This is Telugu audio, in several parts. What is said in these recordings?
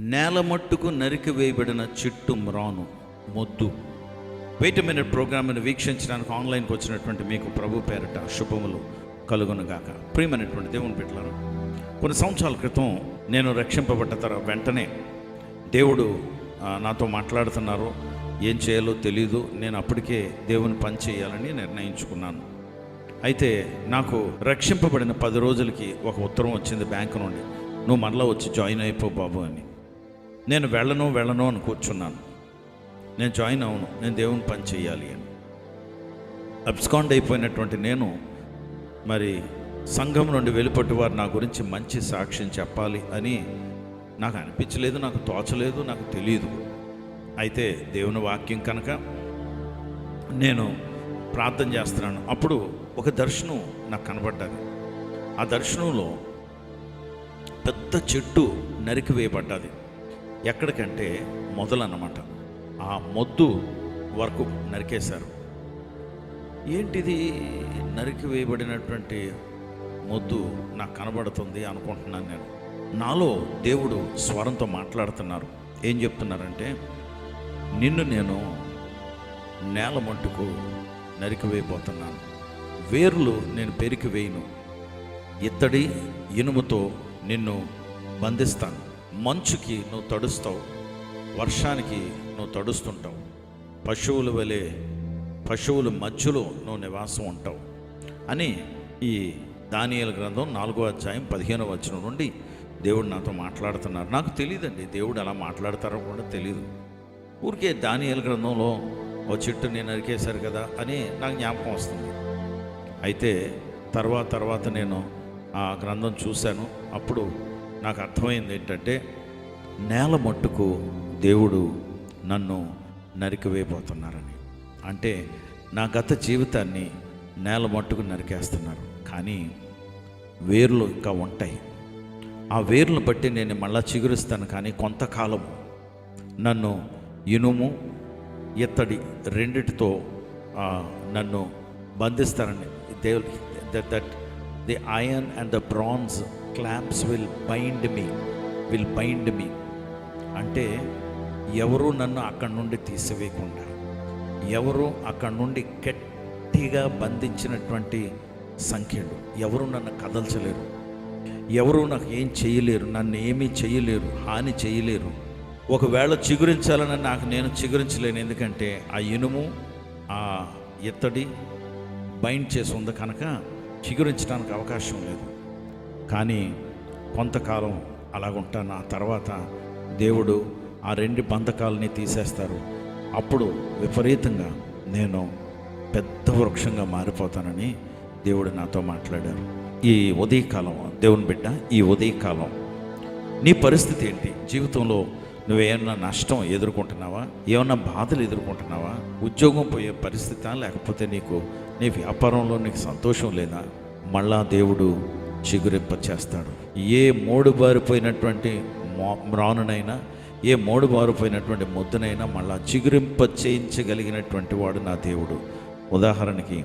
నేల మట్టుకు నరికి వేయబడిన చెట్టు మ్రాను మొద్దు. వెయిట్ మినిట్ ప్రోగ్రామ్ను వీక్షించడానికి ఆన్లైన్కి వచ్చినటువంటి మీకు ప్రభు పేరట శుభములు కలుగునుగాక. ప్రియమైనటువంటి దేవుని పెట్టారు కొన్ని సంవత్సరాల క్రితం నేను రక్షింపబడ్డ తర్వాత వెంటనే దేవుడు నాతో మాట్లాడుతున్నారు. ఏం చేయాలో తెలీదు నేను అప్పటికే దేవుని పని చేయాలని నిర్ణయించుకున్నాను. అయితే నాకు రక్షింపబడిన పది రోజులకి ఒక ఉత్తరం వచ్చింది బ్యాంకు నుండి. నువ్వు మరలా వచ్చి జాయిన్ అయిపో బాబు అని. నేను వెళ్ళను వెళ్ళను అని కూర్చున్నాను. నేను జాయిన్ అవును నేను దేవుని పని చేయాలి అని. అబ్స్కాండ్ అయిపోయినటువంటి నేను మరి సంఘం నుండి వెలుపట్టి వారు నా గురించి మంచి సాక్ష్యం చెప్పాలి అని నాకు అనిపించలేదు నాకు తోచలేదు నాకు తెలియదు అయితే దేవుని వాక్యం కనుక నేను ప్రార్థన చేస్తున్నాను. అప్పుడు ఒక దర్శనం నాకు కనబడ్డది. ఆ దర్శనంలో పెద్ద చెట్టు నరికివేయబడ్డది ఎక్కడికంటే మొదలన్నమాట. ఆ మొద్దు వరకు నరికేశారు. ఏంటిది నరికి వేయబడినటువంటి మొద్దు నాకు కనబడుతుంది అనుకుంటున్నాను నేను. నాలో దేవుడు స్వరంతో మాట్లాడుతున్నారు. ఏం చెప్తున్నారంటే నిన్ను నేను నేల మట్టుకు నరికివేయబోతున్నాను. వేర్లు నేను పెరికి వేయను ఇత్తడి ఇనుముతో నిన్ను బంధిస్తాను. మంచుకి నువ్వు తడుస్తావు వర్షానికి నువ్వు తడుస్తుంటావు. పశువుల వలె పశువుల మధ్యలో నువ్వు నివాసం ఉంటావు అని ఈ దానియల గ్రంథం నాలుగో అధ్యాయం పదిహేనో వచనం నుండి దేవుడు నాతో మాట్లాడుతున్నారు. నాకు తెలియదండి దేవుడు ఎలా మాట్లాడతారో కూడా తెలియదు ఊరికే దానియల గ్రంథంలో ఓ చెట్టు నేను నరికేశారు కదా అని నాకు జ్ఞాపకం వస్తుంది. అయితే తర్వాత తర్వాత నేను ఆ గ్రంథం చూశాను. అప్పుడు నాకు అర్థమైంది ఏంటంటే నేల మట్టుకు దేవుడు నన్ను నరికివేయబోతున్నారని. అంటే నా గత జీవితాన్ని నేల మట్టుకు నరికేస్తున్నారు. కానీ వేర్లు ఇంకా ఉంటాయి. ఆ వేర్లను బట్టి నేను మళ్ళా చిగురిస్తాను. కానీ కొంతకాలం నన్ను ఇనుము ఇత్తడి రెండిటితో నన్ను బంధిస్తారని they that the iron and the brass clamps will bind me will bind me అంటే ఎవరు నన్ను అక్కడి నుండి తీసివేయకుండా ఎవరు అక్కడి నుండి గట్టిగా బంధించినటువంటి సంఖ్యలు ఎవరు నన్ను కదల్చలేరు ఎవరు నాకు ఏం చేయలేరు నన్ను ఏమీ చేయలేరు హాని చేయలేరు. ఒకవేళ చిగురించాలని నాకు నేను చిగురించలేను ఎందుకంటే ఆ ఇనుము ఆ ఇత్తడి బైండ్ చేసి ఉంది కనుక చిగురించడానికి అవకాశం లేదు. కానీ కొంతకాలం అలాగుంటాను. ఆ తర్వాత దేవుడు ఆ రెండు బంధకాలని తీసేస్తారు. అప్పుడు విపరీతంగా నేను పెద్ద వృక్షంగా మారిపోతానని దేవుడు నాతో మాట్లాడారు. ఈ ఉదయకాలం దేవుని బిడ్డ ఈ ఉదయకాలం నీ పరిస్థితి ఏంటి? జీవితంలో నువ్వేమన్నా నష్టం ఎదుర్కొంటున్నావా? ఏమన్నా బాధలు ఎదుర్కొంటున్నావా? ఉద్యోగం పోయే పరిస్థితా లేకపోతే నీకు నీ వ్యాపారంలో నీకు సంతోషం లేదా? మళ్ళా దేవుడు చిగురింప చేస్తాడు ఏ మోడు బారిపోయినటువంటి మ్రానునైనా ఏ మోడు బారిపోయినటువంటి ముద్దనైనా మళ్ళా చిగురింప చేయించగలిగినటువంటి వాడు నా దేవుడు. ఉదాహరణకి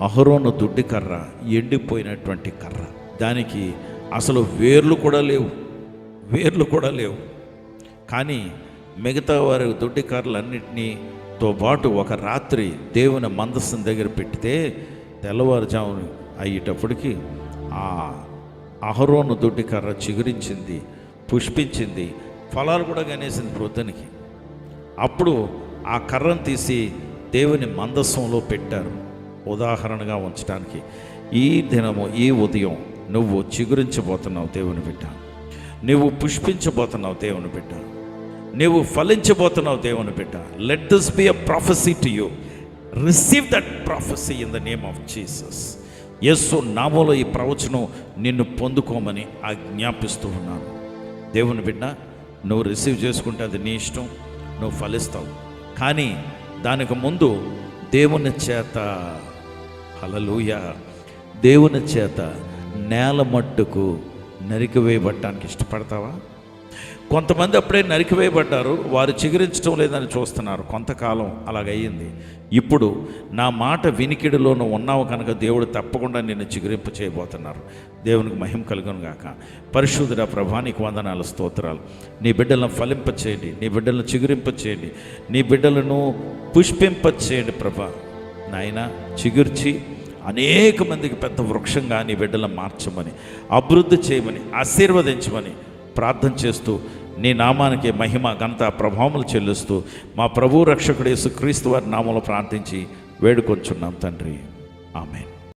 అహరోను దుడ్డి కర్ర ఎండిపోయినటువంటి కర్ర. దానికి అసలు వేర్లు కూడా లేవు. వేర్లు కూడా లేవు. కానీ మిగతా వారి దొడ్డి కర్రలన్నింటినీతో పాటు ఒక రాత్రి దేవుని మందస్సం దగ్గర పెట్టితే తెల్లవారుజామును అయ్యేటప్పటికి ఆ అహరోను దొడ్డి కర్ర చిగురించింది పుష్పించింది ఫలాలు కూడా కనేసింది ప్రొద్దునికి అప్పుడు ఆ కర్రను తీసి దేవుని మందస్సంలో పెట్టారు. ఉదాహరణగా ఉంచడానికి ఈ దినము ఈ ఉదయం నువ్వు చిగురించబోతున్నావు దేవుని బిడ్డ. నువ్వు పుష్పించబోతున్నావు దేవుని బిడ్డ. నువ్వు ఫలించబోతున్నావు దేవుని బిడ్డ. Let this be a prophecy to you receive that prophecy in the name of Jesus Yesu నామలో ఈ ప్రవచనం నిన్ను పొందుకోమని ఆజ్ఞాపిస్తూ ఉన్నాను. దేవుని బిడ్డ నువ్వు రిసీవ్ చేసుకుంటే అది నీ ఇష్టం నువ్వు ఫలిస్తావు. కానీ దానికి ముందు దేవుని చేత హలలుయ దేవుని చేత నేల మట్టుకు నరికివేయబట్టడానికి ఇష్టపడతావా? కొంతమంది అప్పుడే నరికివేయబడ్డారు వారు చిగురించడం లేదని చూస్తున్నారు. కొంతకాలం అలాగయ్యింది. ఇప్పుడు నా మాట వినికిడిలో నువ్వు ఉన్నావు కనుక దేవుడు తప్పకుండా నిన్ను చిగురింప చేయబోతున్నారు. దేవునికి మహిమ కలుగును గాక. పరిశుద్ధుడ ప్రభానికి వందనాలు స్తోత్రాలు. నీ బిడ్డలను ఫలింప చేయండి నీ బిడ్డలను చిగురింప చేయండి నీ బిడ్డలను పుష్పింప చేయండి ప్రభా. నాయన చిగుర్చి అనేక మందికి పెద్ద వృక్షంగా నీ బిడ్డలను మార్చమని అభివృద్ధి చేయమని ఆశీర్వదించమని ప్రార్థన చేస్తూ నీ నామానికి మహిమ ఘనత ప్రభావములు చెల్లిస్తూ మా ప్రభు రక్షకుడు యేసు క్రీస్తు వారి నామంలో ప్రార్థించి వేడుకొంచున్నాం తండ్రి. ఆమెన్.